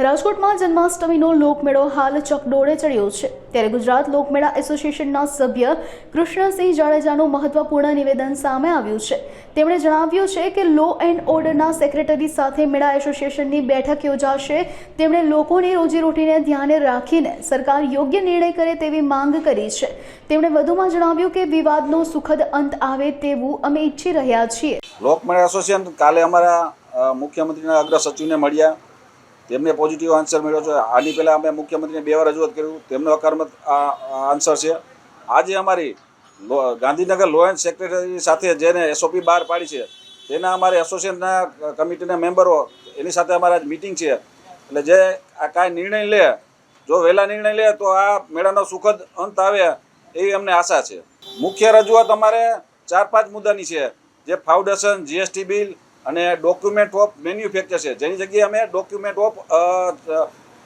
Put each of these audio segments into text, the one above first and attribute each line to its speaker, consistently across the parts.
Speaker 1: રાજકોટમાં જન્માષ્ટમીનો લોકમેળો હાલ ચકડોળે ચડ્યો છે. ત્યારે ગુજરાત લોકમેળા એસોસિએશનના સભ્ય કૃષ્ણસિંહ જાડેજાનું મહત્વપૂર્ણ નિવેદન સામે આવ્યું છે. તેમણે જણાવ્યું છે કે લો એન્ડ ઓર્ડરના સેક્રેટરી સાથે મેળા એસોસિએશનની બેઠક યોજાશે. તેમણે લોકોની રોજીરોટીને ધ્યાને રાખીને સરકાર યોગ્ય નિર્ણય કરે તેવી માંગ કરી છે. તેમણે વધુમાં જણાવ્યું કે વિવાદનો સુખદ અંત આવે તેવું અમે ઈચ્છી રહ્યા છીએ.
Speaker 2: લોકમેળા એસોસિએશન કાલે અમારા મુખ્યમંત્રીના અગ્ર સચિવને મળ્યા. તેમને પોઝિટિવ આન્સર મળ્યો છે. આની પહેલાં અમે મુખ્યમંત્રીને બે વાર રજૂઆત કર્યું તેમનો અકારમત આન્સર છે. આજે અમારી ગાંધીનગર લો એન્ડ સેક્રેટરી સાથે જેને એસઓપી બહાર પાડી છે, તેના અમારે એસોસિએશનના કમિટીના મેમ્બરો એની સાથે અમારા મિટિંગ છે. એટલે જે આ કાંઈ નિર્ણય લે, જો વહેલા નિર્ણય લે, તો આ મેળાનો સુખદ અંત આવે એવી અમને આશા છે. મુખ્ય રજૂઆત અમારે ચાર પાંચ મુદ્દાની છે. જે ફાઉન્ડેશન જીએસટી બિલ અને ડોક્યુમેન્ટ ઓફ મેન્યુફેક્ચર છે. જેની જગ્યાએ અમે ડોક્યુમેન્ટ ઓફ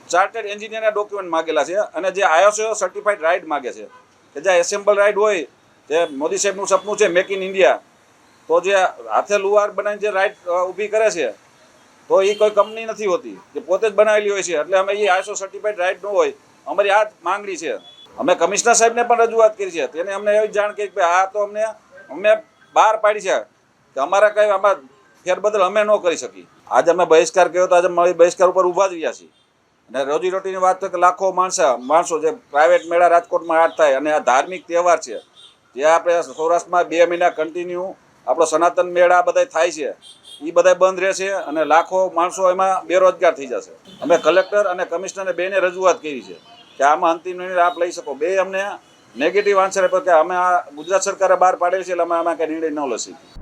Speaker 2: ચાર્ટર્ડ એન્જિનિયરના ડોક્યુમેન્ટ માગેલા છે અને જે આઈએસઓ સર્ટિફાઈડ રાઇડ માગે છે. કે જે એસેમ્બલ રાઇડ હોય, જે મોદી સાહેબનું સપનું છે મેક ઇન ઇન્ડિયા તો જે હાથે લુહાર બનાવીને જે રાઇડ ઊભી કરે છે, તો એ કોઈ કંપની નથી હોતી. જે પોતે જ બનાવેલી હોય છે. એટલે અમે એ આઈએસઓ સર્ટિફાઈડ રાઇડ ન હોય. અમારી આ માંગણી છે. અમે કમિશનર સાહેબને પણ રજૂઆત કરી છે. તેને અમને એવી જાણ કરી કે આ તો અમને અમે બહાર પાડી છે. કે અમારા કંઈ આમાં ફેરબદલ અમે ન કરી શકીએ. આજે અમે બહિષ્કાર કર્યો તો આજે મારી બહિષ્કાર ઉપર ઊભા જ રહ્યા છીએ. અને રોજીરોટીની વાત તો કે લાખો માણસો માણસો જે પ્રાઇવેટ મેળા રાજકોટમાં આટ થાય અને આ ધાર્મિક તહેવાર છે, જે આપણે સૌરાષ્ટ્રમાં બે મહિના કન્ટિન્યુ આપણો સનાતન મેળા બધા થાય છે એ બધા બંધ રહેશે અને લાખો માણસો એમાં બેરોજગાર થઈ જશે. અમે કલેક્ટર અને કમિશનરને બેને રજૂઆત કરી છે કે આમાં અંતિમ નિર્ણય આપ લઈ શકો. બે અમને નેગેટિવ આન્સર આપ્યો કે અમે આ ગુજરાત સરકારે બહાર પાડેલ છે એટલે અમે આમાં કંઈ નિર્ણય ન લઈ શકીએ.